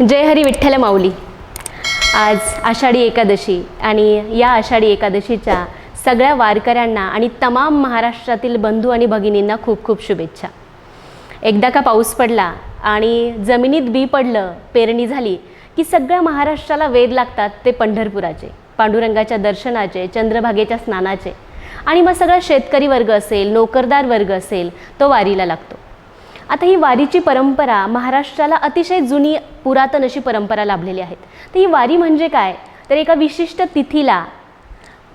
जय हरी विठ्ठल माऊली. आज आषाढी एकादशी आणि या आषाढी एकादशीच्या सगळ्या वारकऱ्यांना आणि तमाम महाराष्ट्रातील बंधू आणि भगिनींना खूप खूप शुभेच्छा. एकदा का पाऊस पडला आणि जमिनीत बी पडलं पेरणी झाली की सगळ्या महाराष्ट्राला वेध लागतात ते पंढरपुराचे पांडुरंगाच्या दर्शनाचे चंद्रभागेच्या स्नानाचे. आणि मग सगळा शेतकरी वर्ग असेल नोकरदार वर्ग असेल तो वारीला लागतो. आता ही वारीची परंपरा महाराष्ट्राला अतिशय जुनी पुरातन अशी परंपरा लाभलेली आहेत तर ही वारी म्हणजे काय? तर एका विशिष्ट तिथीला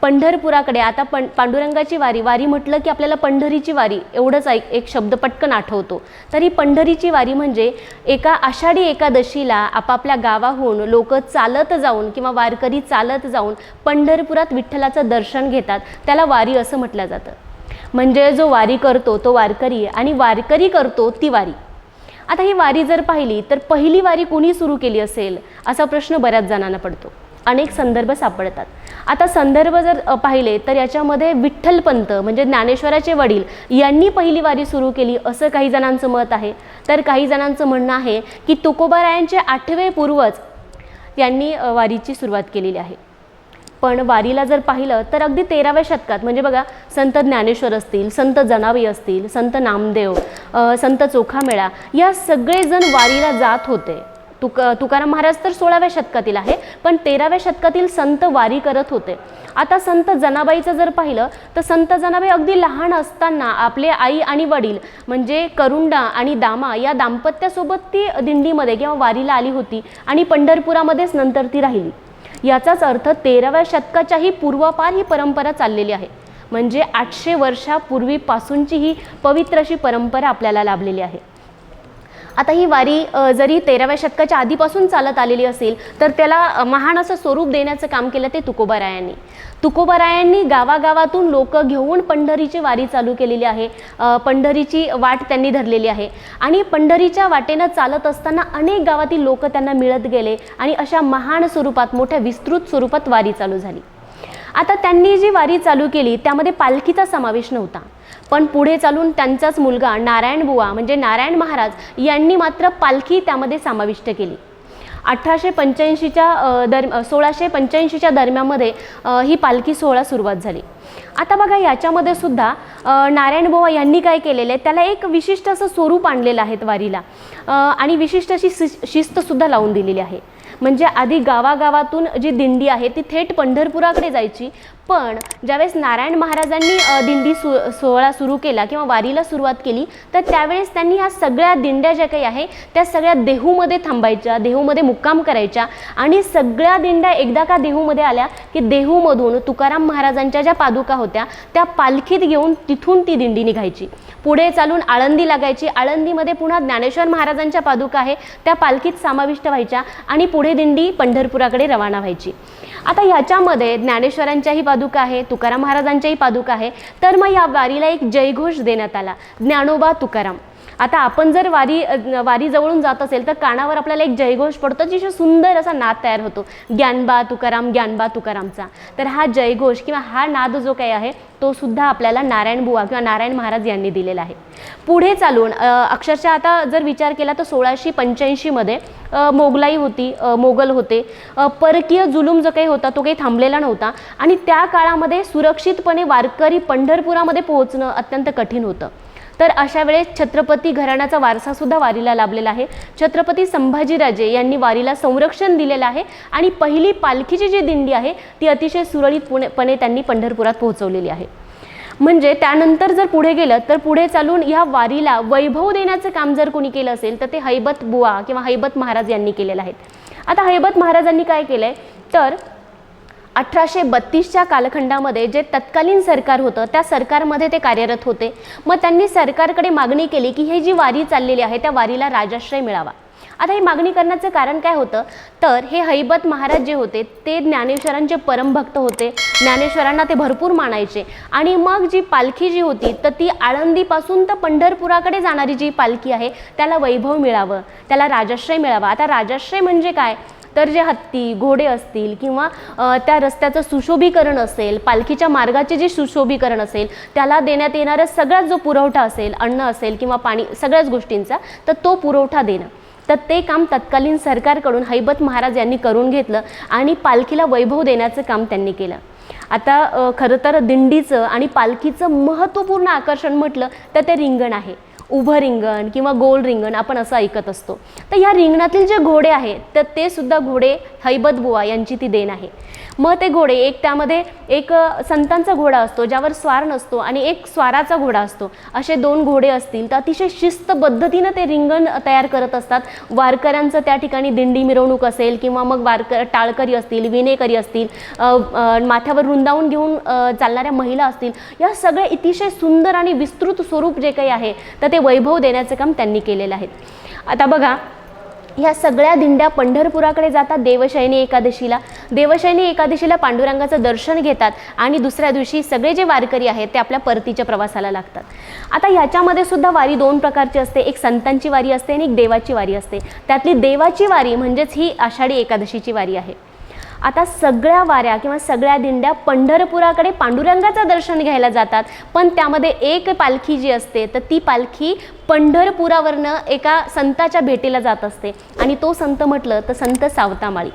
पंढरपुराकडे आता पण पांडुरंगाची वारी वारी म्हटलं की आपल्याला पंढरीची वारी एवढंच एक एक शब्द पटकन आठवतो. तर ही पंढरीची वारी म्हणजे एका आषाढी एकादशीला आपापल्या गावाहून लोक चालत जाऊन किंवा वारकरी चालत जाऊन पंढरपुरात विठ्ठलाचं दर्शन घेतात. त्याला वारी असं म्हटलं जातं. म्हणजे जो वारी करतो तो वारकरी आणि वारकरी करतो ती वारी. आता ही वारी जर पाहिली तर पहिली वारी कुणी सुरू केली असेल असा प्रश्न बऱ्याच जणांना पडतो. अनेक संदर्भ सापडतात. आता संदर्भ जर पाहिले तर याच्यामध्ये विठ्ठलपंत म्हणजे ज्ञानेश्वराचे वडील यांनी पहिली वारी सुरू केली असं काही जणांचं मत आहे. तर काही जणांचं म्हणणं आहे की तुकोबारायांचे आठवे पूर्वज यांनी वारीची सुरुवात केलेली आहे. पण वारीला जर पाहिलं तर अगदी तेराव्या शतकात म्हणजे बघा संत ज्ञानेश्वर असतील संत जनाबाई असतील संत नामदेव संत चोखामेळा या सगळेजण वारीला जात होते. तुक तुकाराम महाराज तर सोळाव्या शतकातील आहे पण तेराव्या शतकातील संत वारी करत होते. आता संत जनाबाईचं जर पाहिलं तर संत जनाबाई अगदी लहान असताना आपले आई आणि वडील म्हणजे करुंडा आणि दामा या दाम्पत्यासोबत ती दिंडीमध्ये किंवा वारीला आली होती आणि पंढरपुरामध्येच नंतर ती राहिली. याचाच अर्थ तेराव्या शतकाच्याही पूर्वापार ही परंपरा चाललेली आहे. म्हणजे आठशे वर्षापूर्वीपासूनची ही पवित्र अशी परंपरा आपल्याला लाभलेली आहे. आता ही वारी जरी तेराव्या शतकाच्या आधीपासून चालत आलेली असेल तर त्याला महान असं स्वरूप देण्याचं काम केलं ते तुकोबारायांनी. तुकोबारायांनी गावागावातून लोक घेऊन पंढरीची वारी चालू केलेली आहे. पंढरीची वाट त्यांनी धरलेली आहे. आणि पंढरीच्या वाटेनं चालत असताना अनेक गावातील लोक त्यांना मिळत गेले आणि अशा महान स्वरूपात मोठ्या विस्तृत स्वरूपात वारी चालू झाली. आता त्यांनी जी वारी चालू केली त्यामध्ये पालखीचा समावेश नव्हता. पण पुढे चालून त्यांचाच मुलगा नारायण बुवा म्हणजे नारायण महाराज यांनी मात्र पालखी त्यामध्ये समाविष्ट केली. अठराशे पंच्याऐंशीच्या अ, दर सोळाशे पंच्याऐंशीच्या दरम्यानमध्ये ही पालखी सोहळा सुरुवात झाली. आता बघा याच्यामध्ये सुद्धा नारायण बुवा यांनी काय केलेलं आहे त्याला एक विशिष्ट असं स्वरूप आणलेलं आहे वारीला. आणि विशिष्ट अशी शिस्तसुद्धा लावून दिलेली आहे. म्हणजे आधी गावागावातून जी दिंडी आहे ती थेट पंढरपुराकडे जायची. पण ज्यावेळेस नारायण महाराजांनी दिंडी सु सोहळा सुरू केला किंवा वारीला सुरुवात केली तर त्यावेळेस त्यांनी ह्या सगळ्या दिंड्या ज्या काही आहे त्या सगळ्या देहूमध्ये थांबायच्या देहूमध्ये मुक्काम करायच्या आणि सगळ्या दिंड्या एकदा का देहूमध्ये आल्या की देहूमधून तुकाराम महाराजांच्या ज्या पादुका होत्या त्या पालखीत घेऊन तिथून ती दिंडी निघायची. पुढे चालून आळंदी लागायची. आळंदीमध्ये पुन्हा ज्ञानेश्वर महाराजांच्या पादुका आहे. त्या पालखीत समाविष्ट व्हायच्या आणि पुढे दिंडी पंढरपुराकडे रवाना व्हायची. आता ह्याच्यामध्ये ज्ञानेश्वरांच्याही पादुका आहे तुकाराम महाराजांच्याही पादुका आहे. तर मग या वारीला एक जयघोष देण्यात आला. ज्ञानोबा तुकाराम. आता आपण जर वारी वारी जवळून जात असेल तर कानावर आपल्याला एक जयघोष पडतो जिथे सुंदर असा नाद तयार होतो. ज्ञानबा तुकाराम ज्ञानबा तुकारामचा. तर हा जयघोष किंवा हा नाद जो काही आहे तो सुद्धा आपल्याला नारायण बुवा किंवा नारायण महाराज यांनी दिलेला आहे. पुढे चालून अक्षरशः आता जर विचार केला तर सोळाशे पंच्याऐंशीमध्ये मोगलाई होती मोगल होते. परकीय जुलूम जो काही होता तो काही थांबलेला नव्हता. आणि त्या काळामध्ये सुरक्षितपणे वारकरी पंढरपुरामध्ये पोहोचणं अत्यंत कठीण होतं. तर अशा वेळेस छत्रपती घराण्याचा वारसासुद्धा वारीला लाभलेला आहे. छत्रपती संभाजीराजे यांनी वारीला संरक्षण दिलेलं आहे आणि पहिली पालखीची जी दिंडी आहे ती अतिशय सुरळीतपणे त्यांनी पंढरपुरात पोहोचवलेली आहे. म्हणजे त्यानंतर जर पुढे गेलं तर पुढे चालून ह्या वारीला वैभव देण्याचं काम जर कोणी केलं असेल तर ते हैबत बुवा किंवा हैबत महाराज यांनी केलेलं आहे. आता हैबत महाराजांनी काय केलं आहे तर अठराशे बत्तीसच्या कालखंडामध्ये जे तत्कालीन सरकार होतं त्या सरकारमध्ये ते कार्यरत होते. मग त्यांनी सरकारकडे मागणी केली की हे जी वारी चाललेली आहे त्या वारीला राजाश्रय मिळावा. आता ही मागणी करण्याचं कारण काय होतं? तर हे हैबत महाराज जे होते ते ज्ञानेश्वरांचे परमभक्त होते. ज्ञानेश्वरांना ते भरपूर मानायचे. आणि मग जी पालखी जी होती तर ती आळंदीपासून तर पंढरपुराकडे जाणारी जी पालखी आहे त्याला वैभव मिळावं त्याला राजाश्रय मिळावा. आता राजाश्रय म्हणजे काय? तर जे हत्ती घोडे असतील किंवा त्या रस्त्याचं सुशोभीकरण असेल पालखीच्या मार्गाचे जे सुशोभीकरण असेल त्याला देण्यात येणारा सगळ्यात जो पुरवठा असेल अन्न असेल किंवा पाणी सगळ्याच गोष्टींचा तर तो पुरवठा देणं. तर ते काम तत्कालीन सरकारकडून हैबत महाराज यांनी करून घेतलं आणि पालखीला वैभव देण्याचं काम त्यांनी केलं. आता खरं तर दिंडीचं आणि पालखीचं महत्त्वपूर्ण आकर्षण म्हटलं तर ते रिंगण आहे. उभं रिंगण किंवा गोल रिंगण आपण असं ऐकत असतो. तर या रिंगणातील जे घोडे आहेत तर ते सुद्धा घोडे हैबत बुवा यांची ती देण आहे. मग ते घोडे एक त्यामध्ये एक संतांचा घोडा असतो ज्यावर स्वार नसतो आणि एक स्वाराचा घोडा असतो. असे दोन घोडे असतील तर अतिशय शिस्त पद्धतीनं ते रिंगण तयार करत असतात. वारकऱ्यांचं त्या ठिकाणी दिंडी मिरवणूक असेल किंवा मग वारकर टाळकरी असतील विनेकरी असतील माथ्यावर रुंदावून घेऊन चालणाऱ्या महिला असतील या सगळे अतिशय सुंदर आणि विस्तृत स्वरूप जे काही आहे तर ते वैभव देण्याचं काम त्यांनी केलेलं आहे. आता बघा ह्या सगळ्या दिंड्या पंढरपुराकडे जातात देवशयनी एकादशीला. देवशयनी एकादशीला पांडुरंगाचं दर्शन घेतात आणि दुसऱ्या दिवशी सगळे जे वारकरी आहेत ते आपल्या परतीच्या प्रवासाला लागतात. आता ह्याच्यामध्ये सुद्धा वारी दोन प्रकारची असते. एक संतांची वारी असते आणि एक देवाची वारी असते. त्यातली देवाची वारी म्हणजेच ही आषाढी एकादशीची वारी आहे. आता सगळ्या वाऱ्या किंवा सगळ्या दिंड्या पंढरपुराकडे पांडुरंगाचं दर्शन घ्यायला जातात. पण त्यामध्ये एक पालखी जी असते तर ती पालखी पंढरपुरावरनं एका संताच्या भेटीला जात असते. आणि तो संत म्हटलं तर संत सावतामाळी.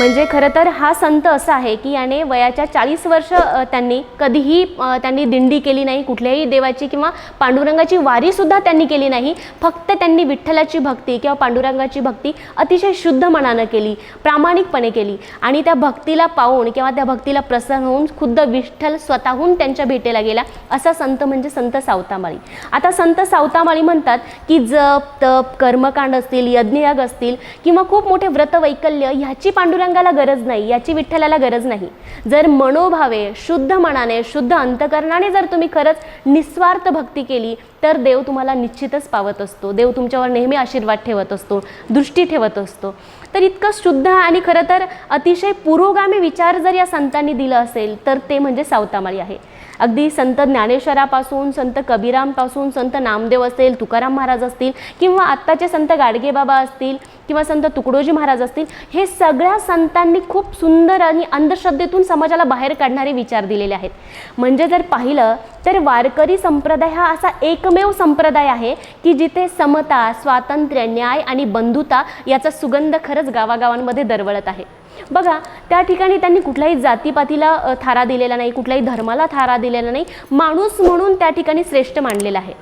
म्हणजे खरं तर हा संत असा आहे की याने वयाच्या चाळीस वर्ष त्यांनी कधीही त्यांनी दिंडी केली नाही कुठल्याही देवाची किंवा पांडुरंगाची वारीसुद्धा त्यांनी केली नाही. फक्त त्यांनी विठ्ठलाची भक्ती किंवा पांडुरंगाची भक्ती अतिशय शुद्ध मनानं केली प्रामाणिकपणे केली. आणि त्या भक्तीला पाहून किंवा त्या भक्तीला प्रसन्न होऊन खुद्द विठ्ठल स्वतःहून त्यांच्या भेटीला गेला असा संत म्हणजे संत सावतामाळी. आता संत सावतामाळी म्हणतात की जप तप कर्मकांड असतील यज्ञयाग असतील किंवा खूप मोठे व्रतवैकल्य ह्याची पांडुरंग पांडुरंगाला गरज नाही याची विठ्ठलाला गरज नाही. जर मनोभावे शुद्ध मनाने शुद्ध अंतकरणाने जर तुम्ही खरंच निस्वार्थ भक्ती केली तर देव तुम्हाला निश्चितच पावत असतो. देव तुमच्यावर नेहमी आशीर्वाद ठेवत असतो दृष्टी ठेवत असतो. तर इतकं शुद्ध आणि खरं तर अतिशय पुरोगामी विचार जर या संतांनी दिलं असेल तर ते म्हणजे सावतामाळी आहे. अगदी संत ज्ञानेश्वरापासून संत कबीरामपासून संत नामदेव असेल तुकाराम महाराज असतील किंवा आत्ताचे संत गाडगेबाबा असतील किंवा संत तुकडोजी महाराज असतील हे सगळ्या संतांनी खूप सुंदर आणि अंधश्रद्धेतून समाजाला बाहेर काढणारे विचार दिलेले आहेत. म्हणजे जर पाहिलं तर वारकरी संप्रदाय हा असा एकमेव संप्रदाय आहे की जिथे समता स्वातंत्र्य न्याय आणि बंधुता याचा सुगंध खरंच गावागावांमध्ये दरवळत आहे. बघा त्या ठिकाणी त्यांनी कुठल्याही जातीपातीला थारा दिलेला नाही कुठल्याही धर्माला थारा दिलेला नाही. माणूस म्हणून त्या ठिकाणी श्रेष्ठ मानलेला आहे.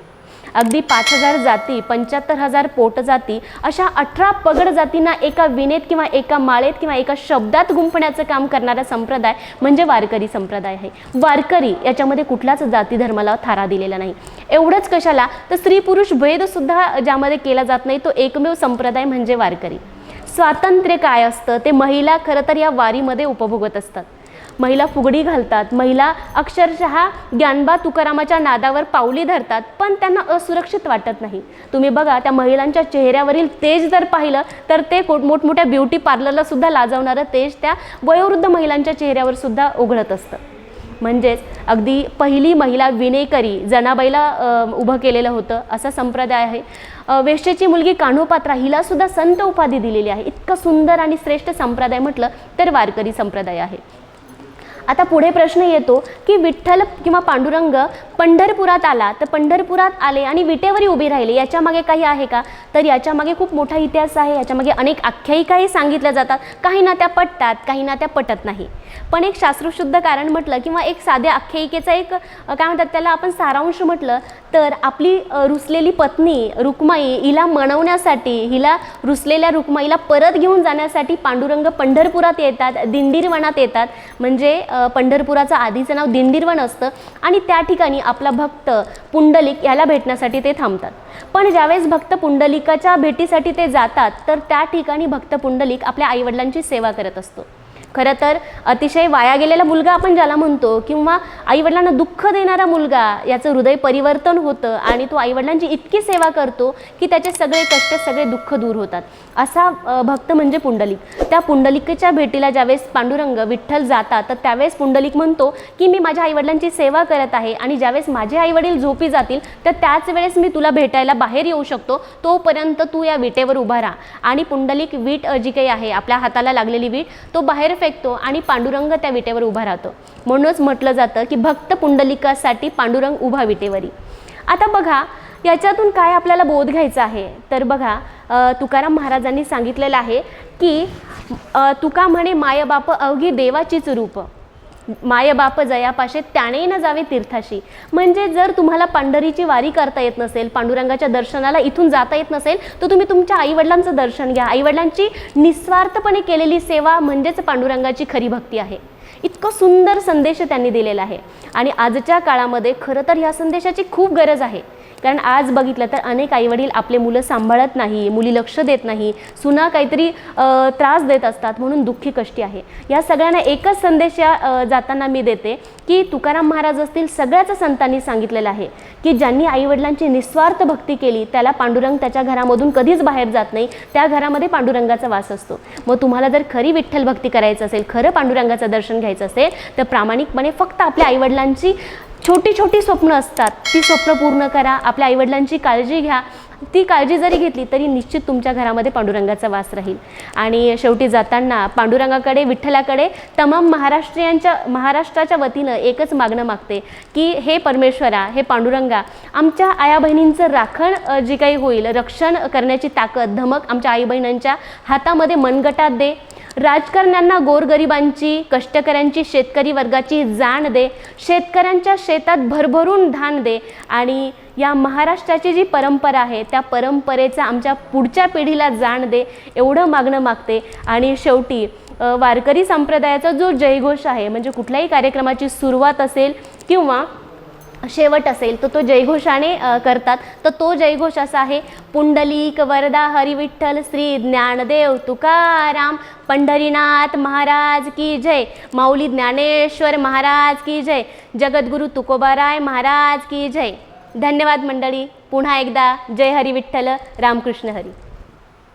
अगदी पाच हजार जाती पंच्याहत्तर हजार पोटजाती अशा अठरा पगड जातींना एका विनेत किंवा एका माळेत किंवा एका शब्दात गुंफण्याचं काम करणारा संप्रदाय म्हणजे वारकरी संप्रदाय आहे. वारकरी याच्यामध्ये कुठलाच जाती धर्माला थारा दिलेला नाही. एवढंच कशाला? तर स्त्री पुरुष भेदसुद्धा ज्यामध्ये केला जात नाही तो एकमेव संप्रदाय म्हणजे वारकरी. स्वातंत्र्य काय असतं? ते महिला खरं तर या वारीमध्ये उपभोगत असतात. महिला फुगडी घालतात. महिला अक्षरशः ज्ञानबा तुकारामाच्या नादावर पावली धरतात पण त्यांना असुरक्षित वाटत नाही. तुम्ही बघा त्या महिलांच्या चेहऱ्यावरील तेज जर पाहिलं तर ते को- मोठमोठ्या ब्युटी पार्लरला सुद्धा लाजवणारं तेज त्या वयोवृद्ध महिलांच्या चेहऱ्यावर सुद्धा उघडत असतं. म्हणजेच अगदी पहिली महिला विनेकरी जनाबाईला उभं केलेलं होतं असा संप्रदाय आहे. वेश्येची मुलगी कान्होपात्रा हिलासुद्धा संत उपाधी दिलेली आहे. इतकं सुंदर आणि श्रेष्ठ संप्रदाय म्हटलं तर वारकरी संप्रदाय आहे. आता पुढे प्रश्न येतो की विठ्ठल किंवा पांडुरंग पंढरपुरात आला तर पंढरपुरात आले आणि विटेवरी उभी राहिले याच्यामागे काही आहे का? तर याच्यामागे खूप मोठा इतिहास आहे याच्यामागे अनेक आख्यायिकाही सांगितल्या जातात. काही ना त्या पटतात काही ना त्या पटत नाही. पण एक शास्त्रशुद्ध कारण म्हटलं किंवा एक साध्या आख्यायिकेचा एक काय म्हणतात त्याला आपण सारांश म्हटलं तर आपली रुसलेली पत्नी रुक्माई हिला मनवण्यासाठी हिला रुसलेल्या रुक्माईला परत घेऊन जाण्यासाठी पांडुरंग पंढरपुरात येतात दिंडीरवनात येतात. म्हणजे पंढरपुराचं आधीचं नाव दिंडीरवन असतं आणि त्या ठिकाणी आपला भक्त पुंडलिक याला भेटण्यासाठी ते थांबतात. पण ज्यावेळेस भक्त पुंडलिकाच्या भेटीसाठी ते जातात तर त्या ठिकाणी भक्त पुंडलिक आपल्या आईवडिलांची सेवा करत असतो. खरं तर अतिशय वाया गेलेला मुलगा आपण ज्याला म्हणतो किंवा आईवडिलांना दुःख देणारा मुलगा याचं हृदय परिवर्तन होतं आणि तो आईवडिलांची इतकी सेवा करतो की त्याचे सगळे कष्ट सगळे दुःख दूर होतात. असा भक्त म्हणजे पुंडलिक. त्या पुंडलिकेच्या भेटीला ज्यावेळेस पांडुरंग विठ्ठल जातात तर त्यावेळेस पुंडलिक म्हणतो की मी माझ्या आईवडिलांची सेवा करत आहे आणि ज्यावेळेस माझे आईवडील झोपी जातील तर त्याच वेळेस मी तुला भेटायला बाहेर येऊ शकतो. तोपर्यंत तू या विटेवर उभा राहा. आणि पुंडलिक वीट जी काही आहे आपल्या हाताला लागलेली वीट. तो बाहेर फेकतो आणि पांडुरंग त्या विटेवर उभा राहतो. म्हणूनच म्हटलं जातं की भक्त पुंडलिकासाठी पांडुरंग उभा विटेवरी. आता बघा याच्यातून काय आपल्याला बोध घ्यायचा आहे? तर बघा तुकाराम महाराजांनी सांगितलेलं आहे की तुका म्हणे माय बाप अवघी देवाचीच रूप. माय बाप जयापाशे त्याने न जावे तीर्थाशी. म्हणजे जर तुम्हाला पांढरीची वारी करता येत नसेल पांडुरंगाच्या दर्शनाला इथून जाता येत नसेल तर तुम्ही तुमच्या आईवडिलांचं दर्शन घ्या. आईवडिलांची निस्वार्थपणे केलेली सेवा म्हणजेच पांडुरंगाची खरी भक्ती आहे. इतकं सुंदर संदेश त्यांनी दिलेला आहे. आणि आजच्या काळामध्ये खरं तर ह्या संदेशाची खूप गरज आहे. कारण आज बघितलं तर अनेक आईवडील आपले मुलं सांभाळत नाही मुली लक्ष देत नाही सुना काहीतरी त्रास देत असतात म्हणून दुःखी कष्टी आहे. या सगळ्यांना एकच संदेश या जाताना मी देते की तुकाराम महाराज असतील सगळ्याच संतांनी सांगितलेलं आहे की ज्यांनी आईवडिलांची निस्वार्थ भक्ती केली त्याला पांडुरंग त्याच्या घरामधून कधीच बाहेर जात नाही त्या घरामध्ये पांडुरंगाचा वास असतो. मग तुम्हाला जर खरी विठ्ठल भक्ती करायचं असेल खरं पांडुरंगाचं दर्शन घ्यायचं असेल तर प्रामाणिकपणे फक्त आपल्या आईवडिलांची छोटी छोटी स्वप्न असतात. ती स्वप्न पूर्ण करा आपल्या आईवडिलांची काळजी घ्या. ती काळजी जरी घेतली तरी निश्चित तुमच्या घरामध्ये पांडुरंगाचा वास राहील. आणि शेवटी जाताना पांडुरंगाकडे विठ्ठलाकडे तमाम महाराष्ट्रीयांच्या महाराष्ट्राच्या वतीनं एकच मागणं मागते की हे परमेश्वरा हे पांडुरंगा आमच्या आया बहिणींचं राखण जे जी काही होईल रक्षण करण्याची ताकद धमक आमच्या आई बहिणींच्या हातामध्ये मनगटात दे. राजकारण्यांना गोरगरिबांची कष्टकऱ्यांची शेतकरी वर्गाची जाण दे. शेतकऱ्यांच्या शेतात भरभरून धान दे. आणि या महाराष्ट्राची जी परंपरा आहे त्या परंपरेचा आमच्या पुढच्या पिढीला जाण दे एवढं मागणं मागते. आणि शेवटी वारकरी संप्रदायाचा जो जयघोष आहे म्हणजे कुठल्याही कार्यक्रमाची सुरुवात असेल किंवा शेवट असेल तर तो जयघोषाने करतात. तर तो जयघोष असा आहे पुंडलिक वरदा हरिविठ्ठल श्री ज्ञानदेव तुकाराम पंढरीनाथ महाराज की जय. माऊली ज्ञानेश्वर महाराज की जय. जगद्गुरू तुकोबाराय महाराज की जय. धन्यवाद मंडळी. पुन्हा एकदा जय हरी विठ्ठल रामकृष्ण हरी.